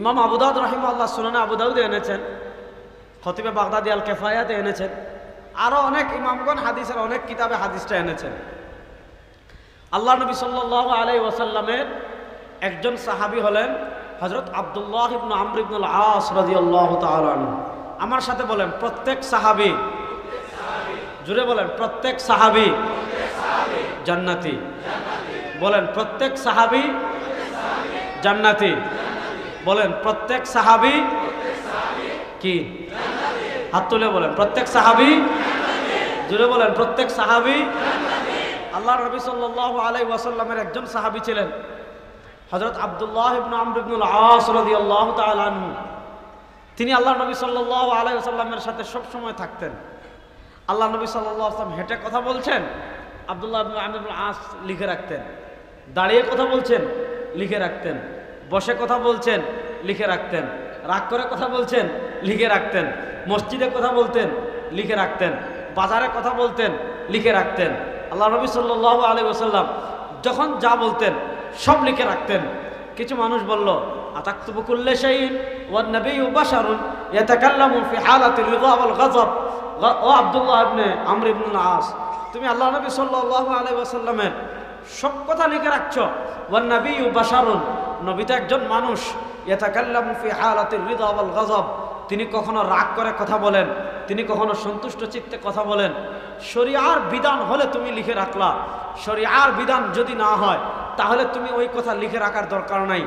ইমাম আবুদাউদ রহিম আল্লাহ সুনানা আবুদাউদে এনেছেন, খতিবে বাগদাদি আল কেফায়াতে এনেছেন আরও অনেক ইমামগণ হাদিসের অনেক কিতাবে হাদিসটা এনেছেন। আল্লাহ নবী সাল্লাহ আলাই ওয়াসাল্লামের একজন সাহাবি হলেন হজরত আবদুল্লাহ ইবনু আমর ইবনুল আস তাআলা আনহু। আমার সাথে বলেন, প্রত্যেক সাহাবি, জুড়ে বলেন, প্রত্যেক সাহাবি জান্নাতি। বলেন, প্রত্যেক সাহাবি জান্নাতি। বলেন, প্রত্যেক সাহাবি কি? হাত তুলে বলেন, প্রত্যেক সাহাবি জুড়ে বলেন, প্রত্যেক সাহাবি আল্লাহ নবী সাল্লাল্লাহু আলাইহি ওয়াসাল্লামের একজন সাহাবী ছিলেন, হযরত আব্দুল্লাহ ইবনে রাদিয়াল্লাহু তিনি আল্লাহ নবী সাল্লাল্লাহু আলাইহি ওয়াসাল্লামের সাথে সব সময় থাকতেন। আল্লাহ নবী আলাইহি হেঁটে কথা বলছেন, আব্দুল্লাহ ইবনে আস লিখে রাখতেন। দাঁড়িয়ে কথা বলছেন, লিখে রাখতেন। বসে কথা বলছেন লিখে রাখতেন। রাগ করে কথা বলছেন, লিখে রাখতেন। মসজিদে কথা বলতেন, লিখে রাখতেন। বাজারে কথা বলতেন, লিখে রাখতেন। আল্লাহ নবী সাল্লাহ আলী ওসাল্লাম যখন যা বলতেন, সব লিখে রাখতেন। কিছু মানুষ বলল, আতাক্তুবু কুল্লে শাইইন ওয়ান নাবিয়্যু বাশারুন ইয়াতাকাল্লামু ফি হালাতি রিদা ওয়াল ও আব্দুল্লাহ ইবনে আমর ইবনে আস, তুমি আল্লাহ নবী সাল্লাল্লাহু আলাইহি ওয়াসাল্লামের সব কথা লিখে রাখছো। ওয়ান নাবিয়্যু বাশারুন। নবী তো একজন মানুষ। ইয়াতাকাল্লামু ফি হালাতি রিদা ওয়াল গাযব। তিনি কখনো রাগ করে কথা বলেন, তিনি কখনো সন্তুষ্ট চিত্তে কথা বলেন। শরিয়ার বিধান হলে তুমি লিখে রাখলা। শরিয়ার বিধান যদি না হয়, তাহলে তুমি ওই কথা লিখে রাখার দরকার নাই।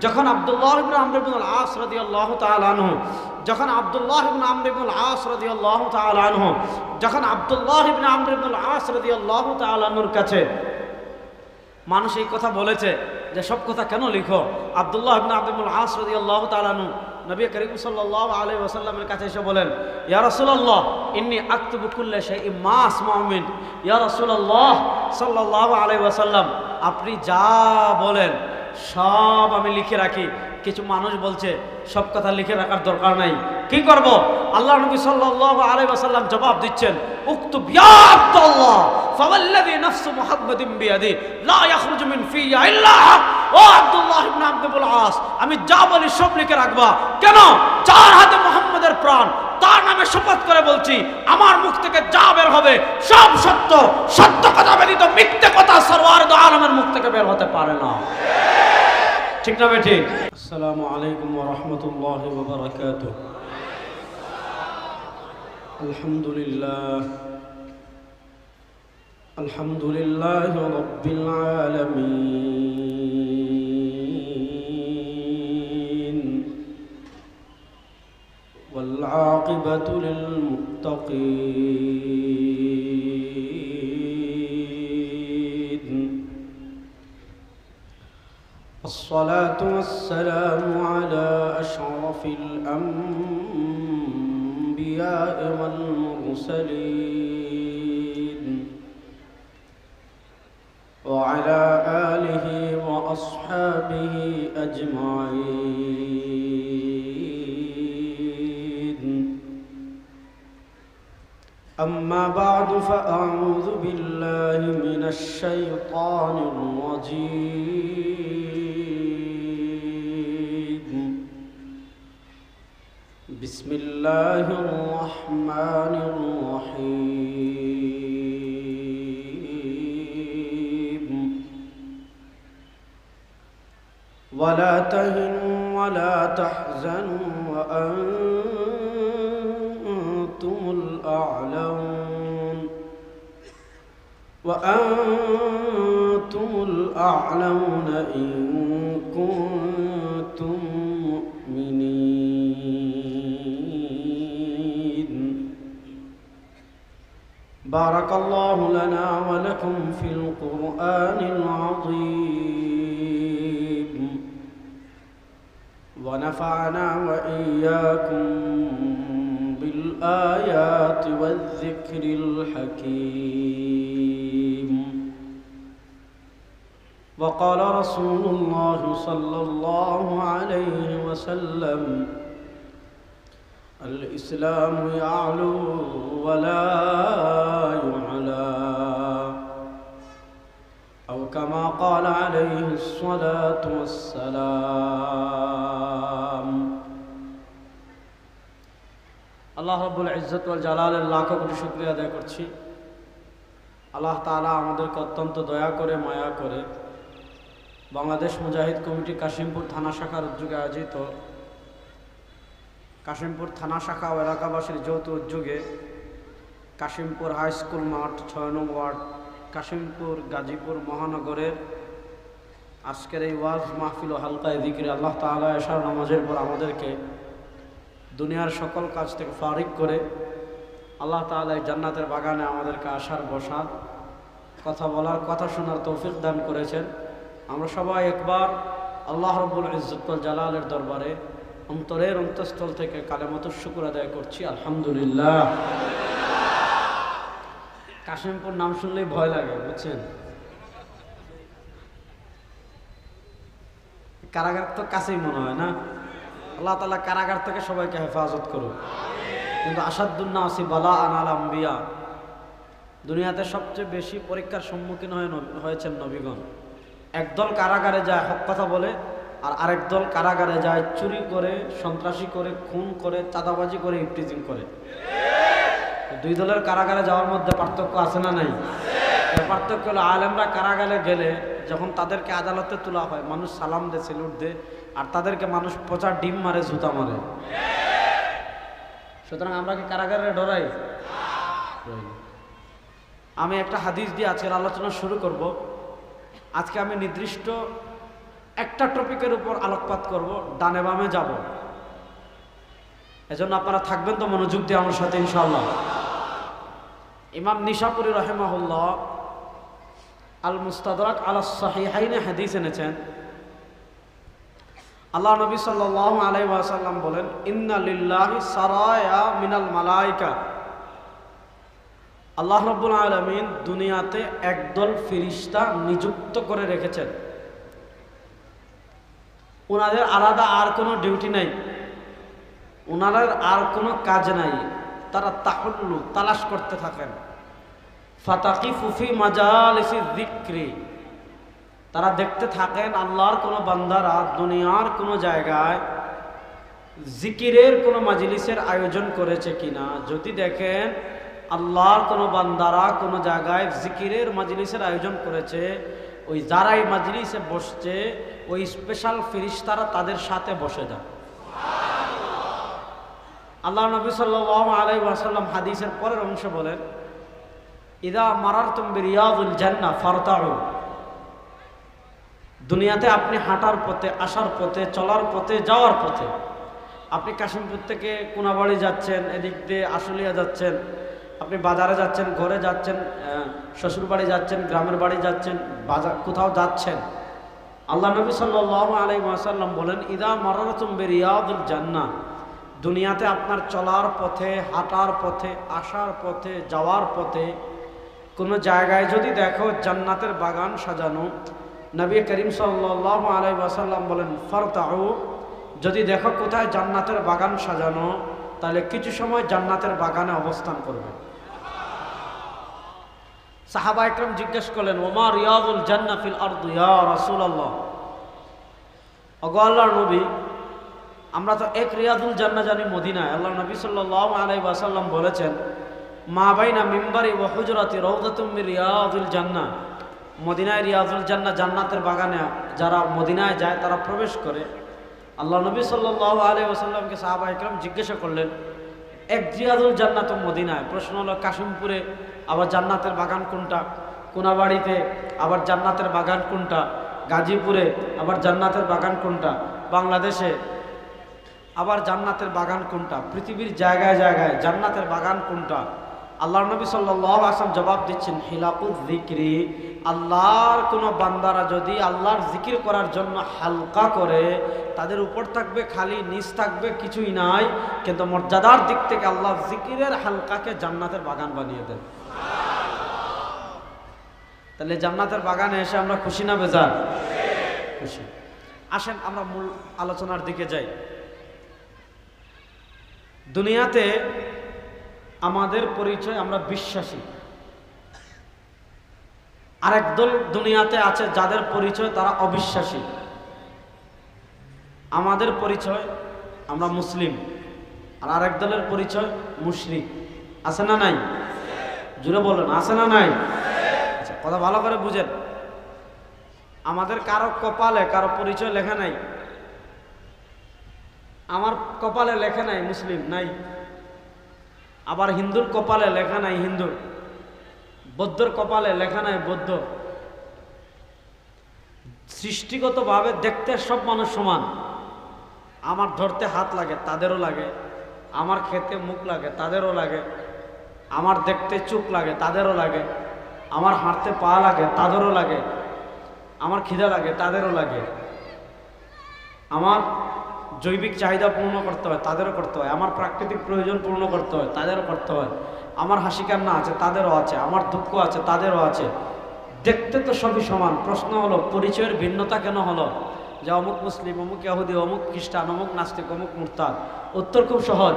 যখন আব্দুল্লাহ ইবনে আমর ইবনে আস তাআলা যখন আব্দুল্লাহ ইবনে আমর ইবনে আস রাদিয়াল্লাহু তাআলা যখন আব্দুল্লাহ ইবনে আমর ইবনে আস রাদিয়াল্লাহু তাআলা কাছে মানুষ এই কথা বলেছে যে সব কথা কেন লিখো? আব্দুল্লাহ ইবনে আব্দুল আস রাদিয়াল্লাহু তাআলা আনহু নবী করিম সাল্লাল্লাহু আলাইহি ওয়াসাল্লামের কাছে এসে বলেন, ইয়া রাসূলুল্লাহ, ইন্নী আকতুবু কুল্লা শাইইন মা আসমাউ মিন। ইয়া রাসূলুল্লাহ সাল্লাল্লাহু আলাইহি ওয়াসাল্লাম, আপনি যা বলেন, সব আমি লিখে রাখি। কিছু মানুষ বলছে, সব কথা লিখে রাখার দরকার নাই। কি করব? আল্লাহ নবী সাল্লাল্লাহু আলাইহি ওয়াসাল্লাম জবাব দিচ্ছেন, উক্তুব ইয়া আব্দুল্লাহ। ও আব্দুল্লাহ ইবনে আব্দুল আস, আমি যা বলি সব লিখে রাখবা। কেন? যার হাতে মুহাম্মাদের প্রাণ, তার নামে শপথ করে বলছি, আমার মুখ থেকে যা বের হবে সব সত্য। সত্য কথা ব্যতীত মিথ্যে কথা সরওয়ার দো আলমের মুখ থেকে বের হতে পারে না। ঠিক না আসসালামু আলাইকুম ওয়া রাহমাতুল্লাহি ওয়া বারাকাতুহু। আলহামদুলিল্লাহ। الحمد لله رب العالمين. والعاقبة للمتقين. الصلاة والسلام على أشرف الأنبياء والمرسلين. وعلى آله وأصحابه أجمعين. أما بعد فأعوذ بالله من الشيطان الرجيم. بسم الله الرحمن الرحيم. ولا تهنوا ولا تحزنوا وأنتم الأعلون وأنتم الأعلون إن كنتم مؤمنين. بارك الله لنا ولكم في القرآن العظيم. ونفعنا وإياكم بالآيات والذكر الحكيم. وقال رسول الله صلى الله عليه وسلم الإسلام يعلو ولا يعلى كما قال عليه الصلاة والسلام. আল্লাহ রব্বুল ইজ্জত জালালের লাখো কোটি শুক্রিয়া আদায় করছি। আল্লাহ তালা আমাদেরকে অত্যন্ত দয়া করে, মায়া করে বাংলাদেশ মুজাহিদ কমিটি কাশিমপুর থানা শাখার উদ্যোগে আয়োজিত কাশিমপুর থানা শাখা ও এলাকাবাসীর যৌথ উদ্যোগে কাশিমপুর হাই স্কুল মাঠ ছয় নং ওয়ার্ড কাশিমপুর, গাজীপুর, মহানগরের আজকের এই ওয়াজ মাহফিল ও হালকায় দিকিরে আল্লাহ তাআলা এশার নামাজের পর আমাদেরকে দুনিয়ার সকল কাজ থেকে ফারিক করে আল্লাহ এই জান্নাতের বাগানে আমাদেরকে আসার বসার কথা বলার, কথা শোনার তৌফিক দান করেছেন। আমরা সবাই একবার আল্লাহ রব্বুল ইজ্জতুল জালালের দরবারে অন্তরের অন্তঃস্থল থেকে কালেমত শুকুর আদায় করছি। আলহামদুলিল্লাহ। কাশিমপুর নাম শুনলেই ভয় লাগে, বুঝছেন? কারাগার তো কাছেই মনে হয়, না? আল্লাহ তালা কারাগার থেকে সবাইকে হেফাজত করুন কিন্তু আসাদুল্না আসি বালা আনাল আম্বিয়া, দুনিয়াতে সবচেয়ে বেশি পরীক্ষার সম্মুখীন হয়ে হয়েছেন নবীগণ। একদল কারাগারে যায়, হক কথা বলে, আর আরেক দল কারাগারে যায়, চুরি করে, সন্ত্রাসী করে, খুন করে, চাঁদাবাজি করে ইফটিজিং করে। দুই দলের কারাগারে যাওয়ার মধ্যে পার্থক্য আছে না নাই? পার্থক্য হলো আলেমরা কারাগারে গেলে যখন তাদেরকে আদালতে তোলা হয়, মানুষ সালাম দে সেলুট দে আর তাদেরকে মানুষ পচা ডিম মারে, জুতা মারে। সুতরাং আমরা কি কারাগারে ডরাই। আমি একটা হাদিস দিয়ে আজকের আলোচনা শুরু করব। আজকে আমি নির্দিষ্ট একটা টপিকের উপর আলোকপাত করব, ডানে বামে যাব। এজন্য আপনারা থাকবেন তো মনোযোগ দিয়ে আমার সাথে, ইনশাআল্লাহ। ইমাম নিশাপুরি রহেমাহুল্লাহ আল মুস্তাদরাক আলা সাহিহাইনে হাদিস এনেছেন। আল্লাহ নবী সাল্লাল্লাহু আলাইহি ওয়াসাল্লাম বলেন, ইন্না লিল্লাহি সারায়া মিনাল মালাইকা। আল্লাহ রব্বুল আলমিন দুনিয়াতে একদল ফিরিস্তা নিযুক্ত করে রেখেছেন। ওনাদের আলাদা আর কোনো ডিউটি নাই। ওনাদের আর কোনো কাজ নাই। তারা তাহল্লু, তালাশ করতে থাকেন। ফাতাকি ফুফি মাজালিসি দিক্রি তারা দেখতে থাকেন, আল্লাহর কোনো বান্দারা দুনিয়ার কোনো জায়গায় জিকিরের কোনো মাজলিসের আয়োজন করেছে কিনা। যদি দেখেন, আল্লাহর কোনো বান্দারা কোনো জায়গায় জিকিরের মাজলিসের আয়োজন করেছে, ওই যারাই মাজলিসে বসছে, ওই স্পেশাল ফিরিস্তারা তাদের সাথে বসে যায়। আল্লাহ নবী সাল্লাহ আলাই ওয়াসাল্লাম হাদিসের পরের অংশ বলেন, ইদা মারার তুমি রিয়াদুল জান্না ফারতাড়ু দুনিয়াতে আপনি হাঁটার পথে, আসার পথে, চলার পথে, যাওয়ার পথে, আপনি কাশিমপুর থেকে কোনাবাড়ি যাচ্ছেন, এদিক দিয়ে আশুলিয়া যাচ্ছেন, আপনি বাজারে যাচ্ছেন, ঘরে যাচ্ছেন শ্বশুর বাড়ি যাচ্ছেন, গ্রামের বাড়ি যাচ্ছেন, বাজার, কোথাও যাচ্ছেন, আল্লাহ নবী সাল্লাহ আলাই ওয়াসাল্লাম বলেন, ইদা মারারতুম বেরিয়াদুল জান্না দুনিয়াতে আপনার চলার পথে, হাঁটার পথে, আসার পথে, যাওয়ার পথে, কোনো জায়গায় যদি দেখো জান্নাতের বাগান সাজানো, নবী করিম সাল্লাহ আলাই ওয়াসাল্লাম বলেন, ফরতাউ যদি দেখো কোথায় জান্নাতের বাগান সাজানো, তাহলে কিছু সময় জান্নাতের বাগানে অবস্থান করবে। সাহাবা একরম জিজ্ঞেস করলেন, ওমা রিয়াদুল জান্নাফিল আরদু ইয়া রাসূলুল্লাহ? ওগো আল্লাহর নবী আমরা তো এক রিয়াদুল জান্না জানি মদিনায়। আল্লাহ নবী সাল্লাল্লাহু আলাইহি ওয়াসাল্লাম বলেছেন, মা বাইনা মিম্বারি ওয়া হুজরাতি রাউদাতুম মিন রিয়াদুল জান্নাহ। মদিনায় রিয়াজুল জান্না জান্নাতের বাগানে যারা মদিনায় যায়, তারা প্রবেশ করে। আল্লাহ নবী সাল্লাল্লাহু আলাইহি ওয়াসাল্লামকে সাহাবা একরম জিজ্ঞাসা করলেন, এক রিয়াদুল জান্নাত মদিনায়? প্রশ্ন হলো, কাশিমপুরে আবার জান্নাতের বাগান কোনটা? কোনাবাড়িতে আবার জান্নাতের বাগান কোনটা? গাজীপুরে আবার জান্নাতের বাগান কোনটা? বাংলাদেশে আবার জান্নাতের বাগান কোনটা? পৃথিবীর জায়গায় জায়গায় জান্নাতের বাগান কোনটা? আল্লাহ নবী সাল্লাহ আসলাম জবাব দিচ্ছেন হিলাকুল জিক্রি আল্লাহর কোনো বান্দারা যদি আল্লাহর জিকির করার জন্য হালকা করে, তাদের উপর থাকবে খালি, নিচ থাকবে কিছুই নাই, কিন্তু মর্যাদার দিক থেকে আল্লাহ জিকিরের হালকাকে জান্নাতের বাগান বানিয়ে দেন। তাহলে জান্নাতের বাগানে এসে আমরা খুশি না বেজার? খুশি। আসেন আমরা মূল আলোচনার দিকে যাই। দুনিয়াতে আমাদের পরিচয় আমরা বিশ্বাসী। আরেক দল দুনিয়াতে আছে যাদের পরিচয় তারা অবিশ্বাসী। আমাদের পরিচয় আমরা মুসলিম। আর আরেক দলের পরিচয় মুশরিক। আছে না নাই? জুড়ে বলেন, আছে না নাই? আচ্ছা কথা ভালো করে বুঝেন। আমাদের কারও কপালে, কারও পরিচয় লেখা নাই। আমার কপালে লেখা নাই, মুসলিম নাই। আবার হিন্দুর কপালে লেখা নাই হিন্দু। বৌদ্ধর কপালে লেখা নাই বৌদ্ধ। সৃষ্টিগতভাবে দেখতে সব মানুষ সমান। আমার ধরতে হাত লাগে, তাদেরও লাগে। আমার খেতে মুখ লাগে, তাদেরও লাগে। আমার দেখতে চোখ লাগে, তাদেরও লাগে। আমার হাঁটতে পা লাগে, তাদেরও লাগে। আমার খিদা লাগে, তাদেরও লাগে। আমার জৈবিক চাহিদা পূর্ণ করতে হয়, তাদেরও করতে হয়। আমার প্রাকৃতিক প্রয়োজন পূর্ণ করতে হয়, তাদেরও করতে হয়। আমার হাসি কান্না আছে, তাদেরও আছে। আমার দুঃখ আছে, তাদেরও আছে। দেখতে তো সবই সমান। প্রশ্ন হলো, পরিচয়ের ভিন্নতা কেন হলো? যে অমুক মুসলিম, অমুক ইহুদি অমুক খ্রিস্টান, অমুক নাস্তিক, অমুক মুরতাদ। উত্তর খুব সহজ।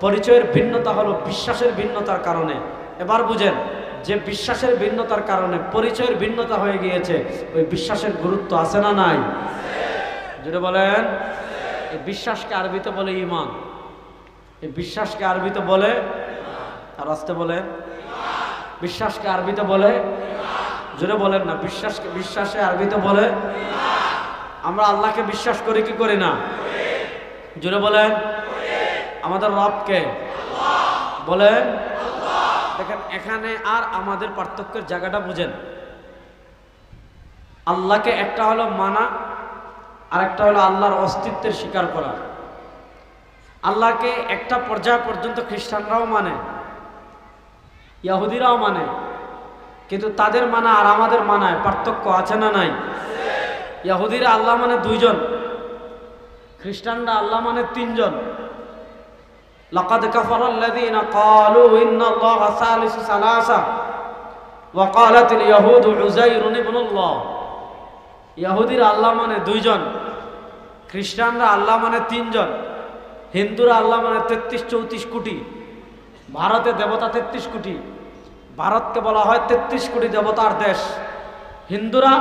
পরিচয়ের ভিন্নতা হলো বিশ্বাসের ভিন্নতার কারণে। এবার বুঝেন, যে বিশ্বাসের ভিন্নতার কারণে পরিচয়ের ভিন্নতা হয়ে গিয়েছে, ওই বিশ্বাসের গুরুত্ব আছে না নাই? যেটা বলেন। এই বিশ্বাসকে আরবিতে বলে ইমান। এই বিশ্বাসকে আরবিতে বলে আর আসতে বলেন। বিশ্বাসকে আরবিতে বলে জোরে বলেন না, বিশ্বাসকে বিশ্বাসে আরবিতে বলে আমরা আল্লাহকে বিশ্বাস করি কি করি না? জোরে বলেন। আমাদের রবকে বলেন দেখেন, এখানে আর আমাদের পার্থক্যের জায়গাটা বুঝেন। আল্লাহকে একটা হলো মানা আর একটা হলো আল্লাহর অস্তিত্বের স্বীকার করা আল্লাহকে একটা পর্যায় পর্যন্ত খ্রিস্টানরাও মানে ইয়াহুদিরাও মানে কিন্তু তাদের মানা আর আমাদের মানায় পার্থক্য আছে না নাই ইয়াহুদিরা আল্লাহ মানে দুইজন খ্রিস্টানরা আল্লাহ মানে তিনজন لقد كفر الذين قالوا إن الله ثالث ثلاثة وقالت اليهود عزير ابن الله ইয়াহুদিরা আল্লাহ মানে দুইজন, খ্রিস্টানরা আল্লাহ মানে তিনজন, হিন্দুরা আল্লাহ মানে তেত্রিশ চৌত্রিশ কোটি, ভারতে দেবতা তেত্রিশ কোটি, ভারতকে বলা হয় তেত্রিশ কোটি দেবতার দেশ। হিন্দুরা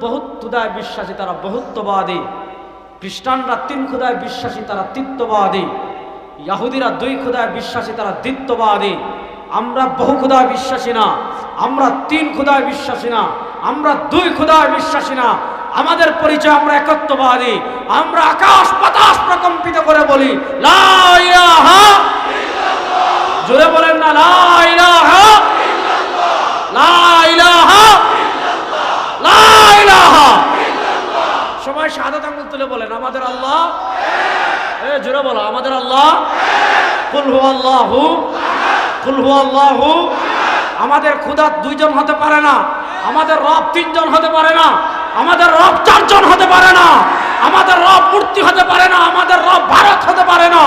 বহুত ক্ষুদায় বিশ্বাসী, তারা বহুত্ববাদী। খ্রিস্টানরা তিন খুদায় বিশ্বাসী, তারা তিত্ববাদী। ইয়াহুদিরা দুই খুদায় বিশ্বাসী, তারা দ্বিত্ববাদী। আমরা বহু ক্ষুদায় বিশ্বাসী না। আমরা তিন খুদায় বিশ্বাসী না আমরা দুই খুদায় বিশ্বাসী না। আমাদের পরিচয় আমরা একত্ববাদী আমরা আকাশ বাতাস প্রকম্পিত করে বলি জোরে বলেন না সবাই শাহাদাত আঙ্গুল তুলে বলেন আমাদের আল্লাহ? এ জোরে বলো আমাদের আল্লাহ? কুল হু আল্লাহু কুল হু আল্লাহু আমাদের খুদা দুইজন হতে পারে না, আমাদের রব তিনজন হতে পারে না, আমাদের রব চারজন হতে পারে না, আমাদের রব মূর্তি হতে পারে না, আমাদের রব ভারত হতে পারে না,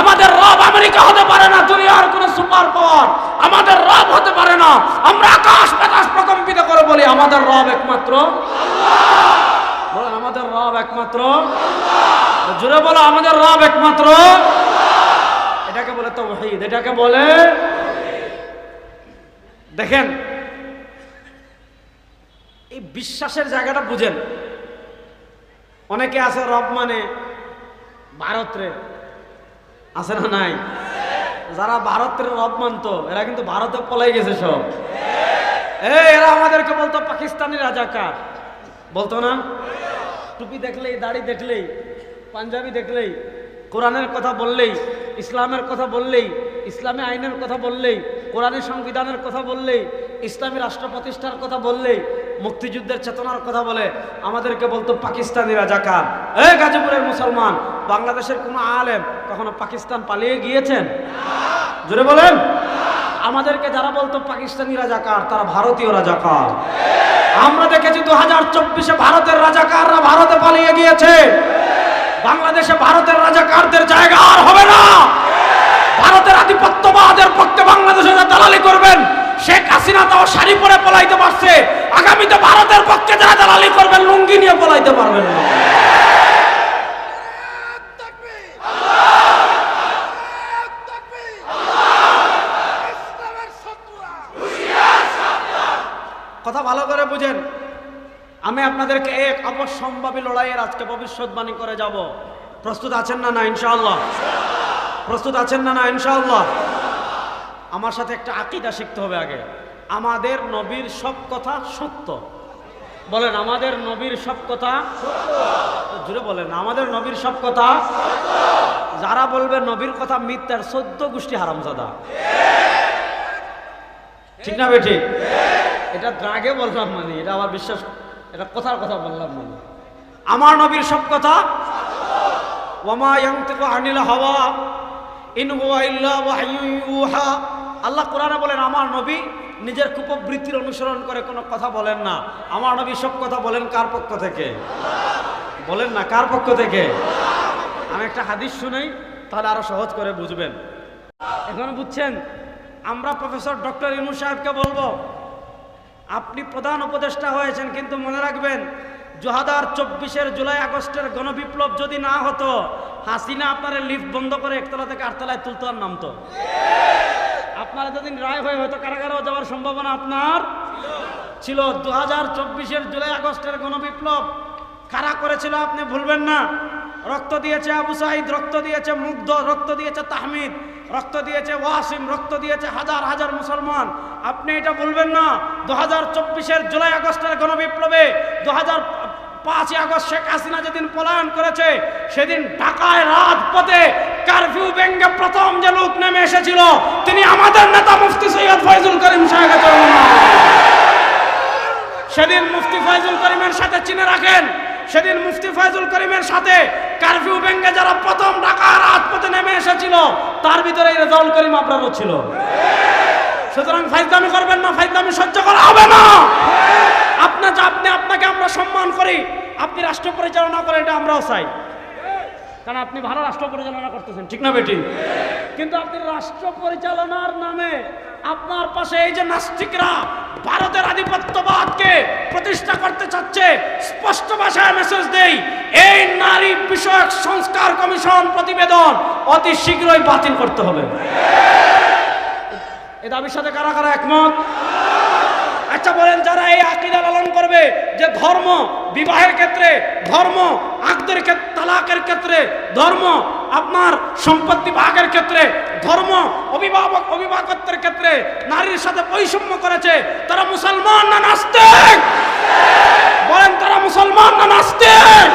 আমাদের রব আমেরিকা হতে পারে না, দুনিয়ার কোন সুপার পাওয়ার আমাদের রব হতে পারে না। আমরা আকাশ বাতাস প্রকম্পিত করে বলি, আমাদের রব একমাত্র আমাদের রব একমাত্র জোরে বলো, আমাদের রব একমাত্র এটাকে বলে তো এটাকে বলে দেখেন, এই বিশ্বাসের জায়গাটা বুঝেন। অনেকে আছে রব মানে ভারতরে, আছে না নাই? যারা ভারতের রব মানতো, এরা কিন্তু ভারতে পলাই গেছে সব। এরা আমাদেরকে বলতো, পাকিস্তানি রাজাকার। বলতো না? টুপি দেখলেই, দাড়ি দেখলেই, পাঞ্জাবি দেখলেই, কোরআনের কথা বললেই, ইসলামের কথা বললেই, ইসলামী আইনের কথা বললেই কোরআনের সংবিধানের কথা বললেই ইসলামী রাষ্ট্র প্রতিষ্ঠার কথা বললেই মুক্তিযুদ্ধের চেতনার কথা বলে, আমাদেরকে বলতো পাকিস্তানি রাজাকার এ গাজীপুরের মুসলমান, বাংলাদেশের কোনো আলেম কখনো পাকিস্তান পালিয়ে গিয়েছেন? জোরে বলেন। আমাদেরকে যারা বলতো পাকিস্তানি রাজাকার তারা ভারতীয় রাজাকার আমরা দেখেছি দু হাজার চব্বিশে ভারতের রাজাকাররা ভারতে পালিয়ে গিয়েছে। বাংলাদেশে ভারতের রাজাকারদের জায়গা আর হবে না ভারতের আধিপত্যবাদের পক্ষে বাংলাদেশে যারা দালালি করবেন? শেখ হাসিনা তাও শাড়ি পরে পলাইতে পারছে। আগামীতে ভারতের পক্ষে যারা দালালি করবেন, লুঙ্গি নিয়ে পলাইতে পারবেন না। কথা ভালো করে বুঝেন। আমি আপনাদেরকে এক অবশ্যম্ভাবী লড়াইয়ের আজকে ভবিষ্যৎবাণী করে যাব। প্রস্তুত আছেন না না, ইনশাআল্লাহ? প্রস্তুত আছেন না না, ইনশাআল্লাহ? আমার সাথে একটা আকিদা শিখতে হবে আগে। আমাদের নবীর সব কথা সত্য। বলেন আমাদের নবীর সব কথা জুড়ে বলেন আমাদের নবীর সব কথা যারা বলবে নবীর কথা মিথ্যার সদ্য গোষ্ঠী হারামজাদা। ঠিক। না বেঠি এটা দ্রাগে বললাম মানে এটা আমার বিশ্বাস এটা কথার কথা বললাম মানে। আমার নবীর সব কথা ওয়ামা থেকে আনিল হাওয়া ইন হুয়া ইল্লা ওয়াহয়ুন ইউহা। আল্লাহ কোরআনে বলেন, আমার নবী নিজের কুপবৃত্তির অনুসরণ করে কোনো কথা বলেন না। আমার নবী সব কথা বলেন কার পক্ষ থেকে? বলেন না, কার পক্ষ থেকে? আমি একটা হাদিস শুনেই তাহলে আরও সহজ করে বুঝবেন। এখন বুঝছেন, আমরা প্রফেসর ডক্টর ইনু সাহেবকে বলব, আপনি প্রধান উপদেষ্টা হয়েছেন, কিন্তু মনে রাখবেন দু হাজার চব্বিশের জুলাই আগস্টের গণবিপ্লব যদি না হতো, হাসিনা আপনার লিফট বন্ধ করে একতলা থেকে আটতলায় তুলতো আর নামতো। আপনার এতদিন রায় হয়ে হয়তো কারাগারেও যাওয়ার সম্ভাবনা আপনার ছিল। দু হাজার চব্বিশের জুলাই আগস্টের গণবিপ্লব। কারা করেছিল আপনি ভুলবেন না। রক্ত দিয়েছে আবু সাইদ রক্ত দিয়েছে মুগ্ধ, রক্ত দিয়েছে তাহমিদ, রক্ত দিয়েছে ওয়াসিম, রক্ত দিয়েছে হাজার হাজার মুসলমান। আপনি এটা বলবেন না। দু হাজার চব্বিশের জুলাই আগস্টের গণবিপ্লবে দু হাজার পাঁচই আগস্ট শেখ হাসিনা যেদিন পলায়ন করেছে, সেদিন ঢাকায় রাজপথে কারফিউ ব্যাংকে প্রথম যে লোক নেমে এসেছিল, তিনি আমাদের নেতা মুফতি সৈয়দ ফয়জুল করিম সাহেব সেদিন মুফতি ফয়জুল করিমের সাথে চিনে রাখেন, সেদিন মুফতি ফয়জুল করিমের সাথে কারফিউ ব্যাংকে যারা প্রথম ঢাকা রাজপথে নেমে এসেছিল, তার ভিতরে রেজাউল করিম আপনারও ছিল। সুতরাং ফাইজদামি করবেন না ফাইজদামি সহ্য করা হবে না। আপনার আপনি আপনাকে আমরা সম্মান করি, আপনি রাষ্ট্র পরিচালনা করেন, এটা আমরাও চাই। কারণ আপনি ভালো রাষ্ট্র পরিচালনা করতেছেন ঠিক না বেটি? কিন্তু আপনি রাষ্ট্র পরিচালনার নামে আপনার পাশে এই যে নাস্তিকরা ভারতের আধিপত্যবাদকে প্রতিষ্ঠা করতে চাচ্ছে স্পষ্ট ভাষায় মেসেজ দেই এই নারী বিষয়ক সংস্কার কমিশন প্রতিবেদন অতি শীঘ্রই বাতিল করতে হবে। এ দাবির সাথে কারা কারা একমত? আচ্ছা বলেন, যারা এই আকিদা লালন করবে যে ধর্ম বিবাহের ক্ষেত্রে, ধর্ম আকদের তালাকের ক্ষেত্রে, ধর্ম আপনার সম্পত্তি ভাগের ক্ষেত্রে, ধর্ম অভিভাবক, অভিভাবকত্বের ক্ষেত্রে নারীর সাথে বৈষম্য করেছে, তারা মুসলমান না নাস্তিক? বলেন, তারা মুসলমান না নাস্তিক?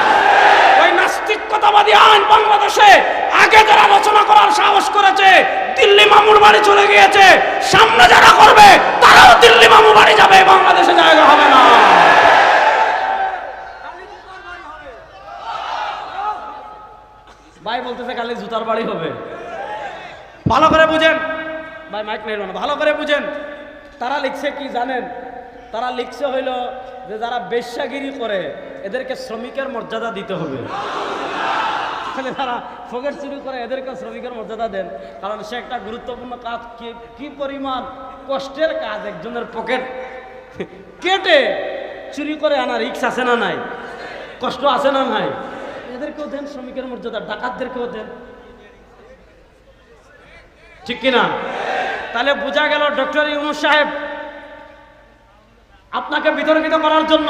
ওই নাস্তিকতাবাদী আইন বাংলাদেশে আগে যারা রচনা করার সাহস করেছে দিল্লি মামুর বাড়ি চলে গিয়েছে। সামনে যারা করবে তারাও দিল্লি মামুর বাড়ি যাবে বাংলাদেশে জায়গা হবে না। ভাই বলতেছে খালি জুতার বাড়ি হবে। ভালো করে বুঝেন। ভাই মাইক নেই না ভালো করে বুঝেন। তারা লিখছে কি জানেন? তারা লিখছে হইল যে যারা বেশ্যাগিরি করে এদেরকে শ্রমিকের মর্যাদা দিতে হবে। তাহলে তারা চুরি করে এদেরকে শ্রমিকের মর্যাদা দেন। কারণ সে একটা গুরুত্বপূর্ণ কাজ। কি কি পরিমাণ কষ্টের কাজ একজনের পকেট কেটে চুরি করে আনা রিক্স আছে না নাই? কষ্ট আছে না নাই? এদেরকেও দেন শ্রমিকের মর্যাদা, ডাকাতদেরকেও দেন। ঠিক কিনা? তাহলে বোঝা গেল ডক্টর ইউনুস সাহেব, আপনাকে বিতর্কিত করার জন্য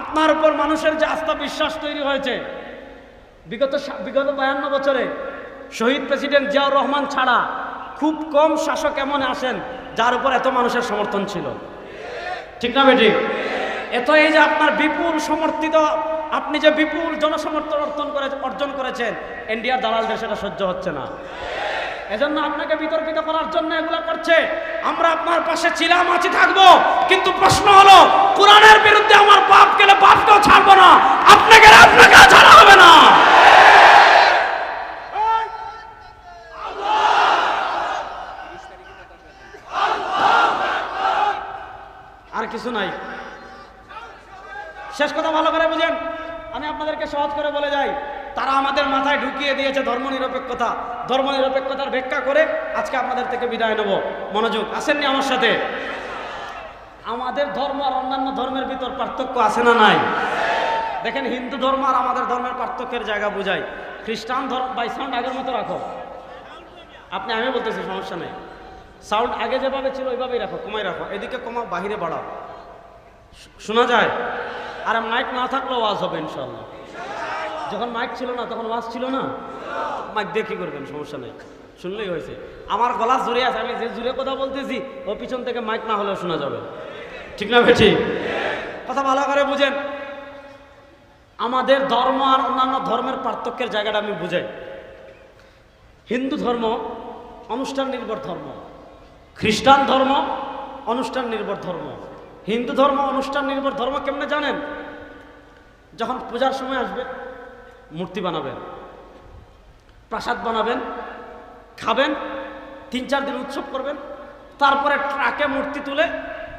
আপনার উপর মানুষের যে আস্থা বিশ্বাস তৈরি হয়েছে বিগত বিগত বায়ান্ন বছরে শহীদ প্রেসিডেন্ট জিয়াউর রহমান ছাড়া খুব কম শাসক এমন আসেন যার উপর এত মানুষের সমর্থন ছিল। ঠিক না বেটি? এত এই যে আপনার বিপুল সমর্থিত, আপনি যে বিপুল জনসমর্থন অর্জন করে অর্জন করেছেন ইন্ডিয়ার দালালদের সেটা সহ্য হচ্ছে না। এজন্য আপনাকে বিতর্কিত করার জন্য এগুলো করছে। আমরা আপনার পাশে ছিলাম, আছি, থাকব, কিন্তু প্রশ্ন হলো, কোরআনের বিরুদ্ধে আমার বাপ গেলে বাপকেও ছাড়বো না, আপনাকে আপনাকে ছাড়া হবে না আর কিছু নাই। শেষ কথা ভালো করে বুঝেন। আমি আপনাদেরকে সহজ করে বলে যাই, তারা আমাদের মাথায় ঢুকিয়ে দিয়েছে ধর্মনিরপেক্ষতা। ধর্মনিরপেক্ষতার ব্যাখ্যা করে আজকে আপনাদের থেকে বিদায় নেব। মনোযোগ, আসেননি আমার সাথে? আমাদের ধর্ম আর অন্যান্য ধর্মের ভিতর পার্থক্য আছে না নাই? দেখেন, হিন্দু ধর্ম আর আমাদের ধর্মের পার্থক্যের জায়গা বোঝাই। খ্রিস্টান ধর্ম বাই আগের মতো রাখো। আপনি আমি বলতেছি, সমস্যা নেই। সাউন্ড আগে যেভাবে ছিল, ওইভাবেই রাখো কমাই রাখো। এদিকে কমাও, বাহিরে বাড়াও। শোনা যায়? আর মাইক না থাকলেও ওয়াজ হবে ইনশাল্লাহ যখন মাইক ছিল না, তখন ওয়াজ ছিল না? মাইক দিয়ে কী করবেন, সমস্যা নেই। শুনলেই হয়েছে। আমার গলা জুড়ে আছে, আমি যে জুড়ে কথা বলতেছি, ও পিছন থেকে মাইক না হলেও শোনা যাবে। ঠিক না বেঠি? কথা ভালো করে বুঝেন। আমাদের ধর্ম আর অন্যান্য ধর্মের পার্থক্যের জায়গাটা আমি বুঝাই। হিন্দু ধর্ম, অনুষ্ঠান নির্ভর ধর্ম। খ্রিস্টান ধর্ম, অনুষ্ঠান নির্ভর ধর্ম। হিন্দু ধর্ম, অনুষ্ঠান নির্ভর ধর্ম কেমনে জানেন? যখন পূজার সময় আসবে, মূর্তি বানাবেন, প্রাসাদ বানাবেন, খাবেন, তিন চার দিন উৎসব করবেন, তারপরে ট্রাকে মূর্তি তুলে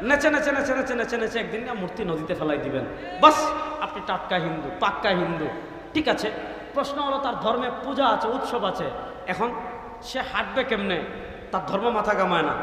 নেচে নেচে নেচে নেচে নেচে নেচে একদিন না মূর্তি নদীতে ফেলাই দিবেন। বাস, আপনি টাটকা হিন্দু, পাক্কা হিন্দু। ঠিক আছে, প্রশ্ন হলো তার ধর্মে পূজা আছে, উৎসব আছে। এখন সে হাঁটবে কেমনে? তার ধর্ম মাথা কামায় না।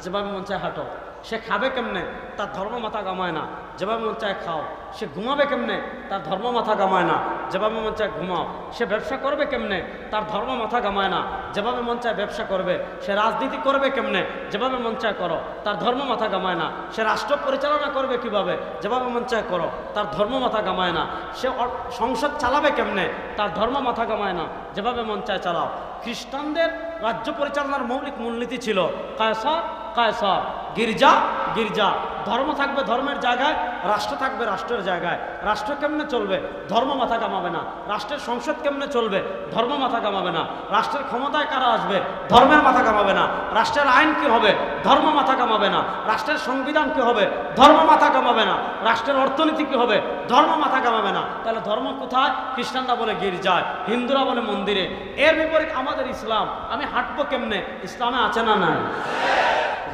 যেভাবে মন চায় হাঁটো। সে খাবে কেমনে? তার ধর্ম মাথা কামায় না। যেভাবে মন চায় খাও। সে ঘুমাবে কেমনে? তার ধর্ম মাথা কামায় না। যেভাবে মন চায় ঘুমাও। সে ব্যবসা করবে কেমনে? তার ধর্ম মাথা কামায় না। যেভাবে মন চায় ব্যবসা করবে। সে রাজনীতি করবে কেমনে? যেভাবে মন চায় করো। তার ধর্ম মাথা কামায় না। সে রাষ্ট্র পরিচালনা করবে কীভাবে? যেভাবে মন চায় করো। তার ধর্ম মাথা কামায় না। সে সংসদ চালাবে কেমনে? তার ধর্ম মাথা কামায় না। যেভাবে মন চায় চালাও। খ্রিস্টানদের রাজ্য পরিচালনার মৌলিক মূলনীতি ছিল, কায়সা কায়সা গির্জা গির্জা। ধর্ম থাকবে ধর্মের জায়গায়, রাষ্ট্র থাকবে রাষ্ট্রের জায়গায়। রাষ্ট্র কেমনে চলবে? ধর্ম মাথা কামাবে না। রাষ্ট্রের সংসদ কেমনে চলবে? ধর্ম মাথা কামাবে না। রাষ্ট্রের ক্ষমতায় কারা আসবে? ধর্মের মাথা কামাবে না। রাষ্ট্রের আইন কি হবে? ধর্ম মাথা কামাবে না। রাষ্ট্রের সংবিধান কি হবে? ধর্ম মাথা কামাবে না। রাষ্ট্রের অর্থনীতি কি হবে? ধর্ম মাথা কামাবে না। তাহলে ধর্ম কোথায়? খ্রিস্টানরা বলে গির্জায়, হিন্দুরা বলে মন্দিরে। এর বিপরীত আমাদের ইসলাম। আমি হাঁটবো কেমনে? ইসলামে আছে না নাই?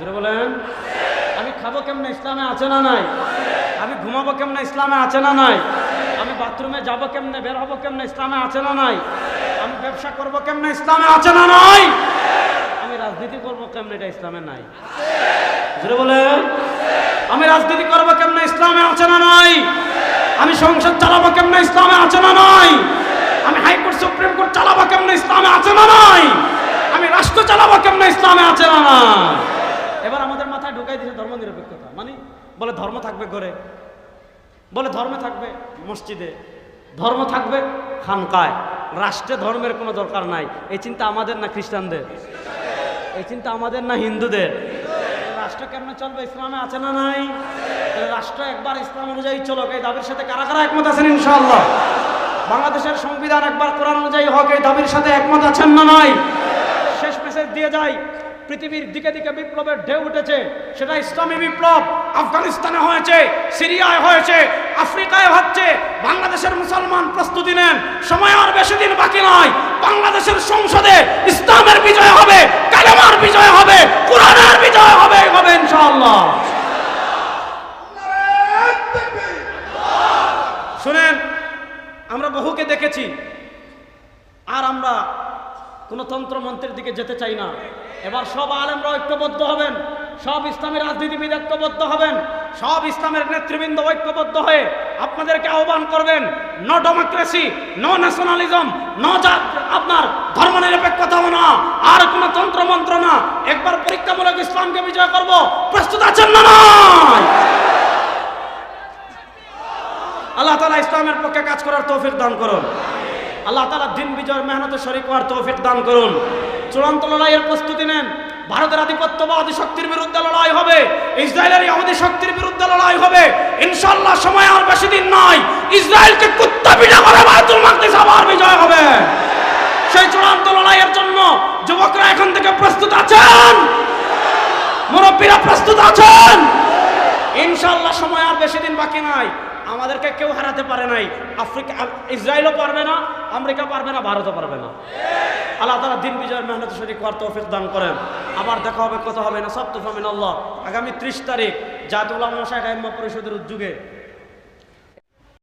বলেন। আমি খাব কেমনে, ইসলামে আছে না নাই? আমি ঘুমাবো কেমনে, ইসলামে আছে না নাই? আমি বাথরুমে যাব কেমনে, বের হব কেমনে, ইসলামে আছে না নাই? আমি ব্যবসা করব কেমনে, ইসলামে আছে না নাই? আমি রাজনীতি করব কেমনে, এটা ইসলামে নাই। বলেন। আমি রাজনীতি করব কেমনে, ইসলামে আছে না নাই? আমি সংসদ চালাবো কেমনে, ইসলামে আছে না নাই? আমি হাইকোর্ট, সুপ্রিম কোর্ট চালাবো কেমনে, ইসলামে আছে না নাই? আমি রাষ্ট্র চালাবো কেমনে, ইসলামে আছে না নাই? এবার আমাদের মাথায় ঢুকাই দিয়েছে ধর্ম নিরপেক্ষতা মানে বলে ধর্ম থাকবে ঘরে, বলে ধর্ম থাকবে মসজিদে, ধর্ম থাকবে খানকায়। রাষ্ট্রে ধর্মের কোনো দরকার নাই। এই চিন্তা আমাদের না খ্রিস্টানদের? এই চিন্তা আমাদের না হিন্দুদের? রাষ্ট্র কেমন চলবে? ইসলামে আছে না নাই? রাষ্ট্র একবার ইসলাম অনুযায়ী চলক। এই দাবির সাথে কারা কারা একমত আছেন ইনশাআল্লাহ? বাংলাদেশের সংবিধান একবার কোরআন অনুযায়ী হোক, এই দাবির সাথে একমত আছেন না নাই? শেষ মেসেজ দিয়ে যাই। পৃথিবীর দিকে দিকে বিপ্লবের ঢেউ উঠেছে, সেটা ইসলামী বিপ্লব, আফগানিস্তানে হয়েছে, সিরিয়ায় হয়েছে, আফ্রিকায় হচ্ছে, বাংলাদেশের মুসলমান প্রস্তুতি নেন, সময় আর বেশি দিন বাকি নয়, বাংলাদেশের সংসদে ইসলামের বিজয় হবে, কালেমার বিজয় হবে, কোরআনের বিজয় হবে হবে ইনশাআল্লাহ। শুনেন, আমরা বহুকে দেখেছি, আর আমরা কোনো তন্ত্রমন্ত্রের দিকে যেতে চাই না। এবার সব আলেমরা ঐক্যবদ্ধ হবেন, সব ইসলামের রাজনীতিবিদ ঐক্যবদ্ধ হবেন, সব ইসলামের নেতৃবৃন্দ ঐক্যবদ্ধ হয়ে আপনাদেরকে আহ্বান করবেন no democracy no nationalism no জাত আপনার ধর্মনিরপেক্ষতাও না, আর কোনো তন্ত্রমন্ত্র না। একবার পরীক্ষামূলক ইসলামকে বিজয় করব, প্রস্তুত আছেন না আল্লাহ তালা ইসলামের পক্ষে কাজ করার তৌফিক দান করুন। আল্লাহ তালা দিন বিজয়ের মেহনতে শরিক হওয়ার তৌফিক দান করুন। চূড়ান্ত লড়াইয়ের প্রস্তুতি নেন। ভারতের আধিপত্যবাদী শক্তির বিরুদ্ধে লড়াই হবে। ইসরায়েলের ইহুদি শক্তির বিরুদ্ধে লড়াই হবে। ইনশাআল্লাহ সময় আর বেশি দিন নয় ইসরায়েলকে কুত্তা পিঠা করে বায়তুল মাকদিস আবার বিজয় হবে। সেই চূড়ান্ত লড়াইয়ের জন্য যুবকরা এখন থেকে প্রস্তুত আছেন। মুরব্বীরা প্রস্তুত আছেন। ইনশাল্লাহ সময় আর বেশি দিন বাকি নাই। আমাদেরকে কেউ হারাতে পারে নাই। আফ্রিকা, ইসরায়েলও পারবে না, আমেরিকা পারবে না, ভারতও পারবে না। আল্লাহ তালা দিন বিজয়ের মেহনত শরীর কর তৌফিক দান করেন। আবার দেখা হবে, কথা হবে না। সব তুফামিন আল্লাহ আগামী ত্রিশ তারিখ জাতুল্লাহ মশাই পরিষদের উদ্যোগে